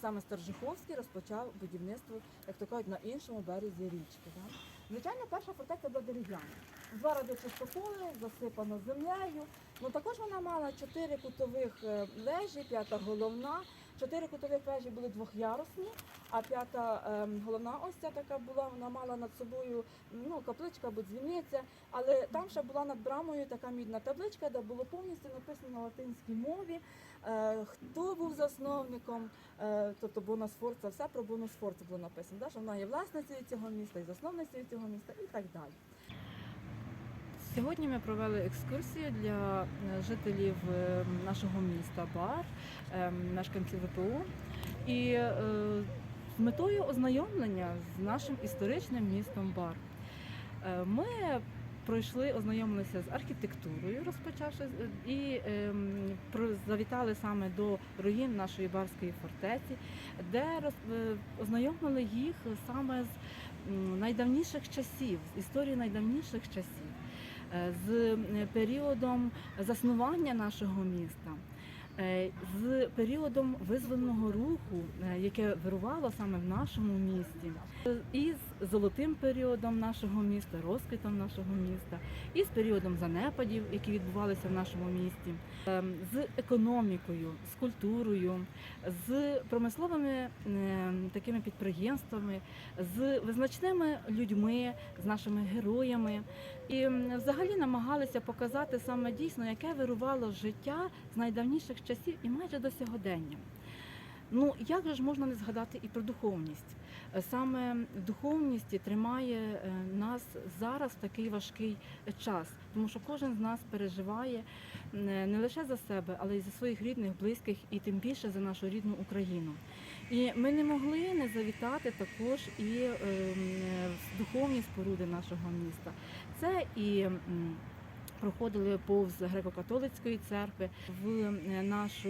Саме Старжиховський розпочав будівництво, як то кажуть, на іншому березі річки. Так? Звичайно, перша фортеця була дерев'яна. Два ради чистополе, засипана землею. Ну також вона мала чотири кутових лежі, вежі, п'ята головна. Чотири кутових вежі були двохярусні, а п'ята ем, головна ось ця така була, вона мала над собою ну, капличка або дзвіниця, але там ще була над брамою така мідна табличка, де було повністю написано на латинській мові, е, хто був засновником, е, тобто Бонус Форца, все про Бонус Форца було написано, да, що вона є власницею цього міста і засновницею цього міста і так далі. Сьогодні ми провели екскурсію для е, жителів е, нашого міста Бар, е, мешканців ВПО. І е, з метою ознайомлення з нашим історичним містом Бар. Ми пройшли, ознайомилися з архітектурою, розпочавши і ем, завітали саме до руїн нашої барської фортеці, де ознайомили їх саме з найдавніших часів, з історії найдавніших часів, з е, періодом заснування нашого міста. Е, З періодом визвольного руху, е, яке вирувало саме в нашому місті, і з золотим періодом нашого міста, розквітом нашого міста, і з періодом занепадів, які відбувалися в нашому місті, е, з економікою, з культурою, з промисловими е, такими підприємствами, з визначними людьми, з нашими героями. І взагалі намагалися показати саме дійсно, яке вирувало життя з найдавніших часів і майже до сьогодення. Ну як же ж можна не згадати і про духовність? Е, Саме духовність тримає е, нас зараз такий важкий час, тому що кожен з нас переживає е, не лише за себе, але й за своїх рідних, близьких, і тим більше за нашу рідну Україну. І ми не могли не завітати також і е, в духовні споруди нашого міста. Це і проходили повз греко-католицької церкви в е, нашу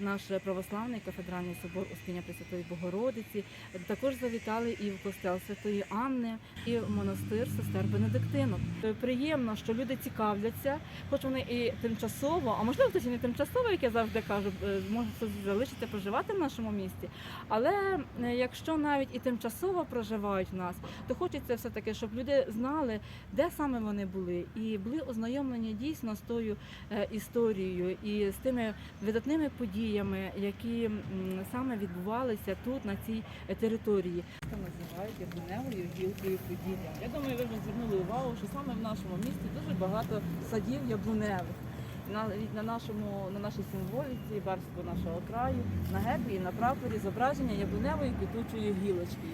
наш православний кафедральний собор Успіння Пресвятої Богородиці. Також завітали і в костел Святої Анни, і в монастир сестер Бенедиктинок. Приємно, що люди цікавляться, хоч вони і тимчасово, а можливо і не тимчасово, як я завжди кажу, е, може хтось залишиться проживати в нашому місті. Але е, якщо навіть і тимчасово проживають в нас, то хочеться все таки, щоб люди знали, де саме вони були, і були ознайомлені дійсно з тою е, історією і з тими видатними подіями, які саме відбувалися тут, на цій е, території. Це називають яблуневою гілкою Поділля. Я думаю, ви вже звернули увагу, що саме в нашому місті дуже багато садів яблуневих. Навіть на нашому на нашій символіці барського нашого краю, на гербі і на прапорі зображення яблуневої квітучої гілочки.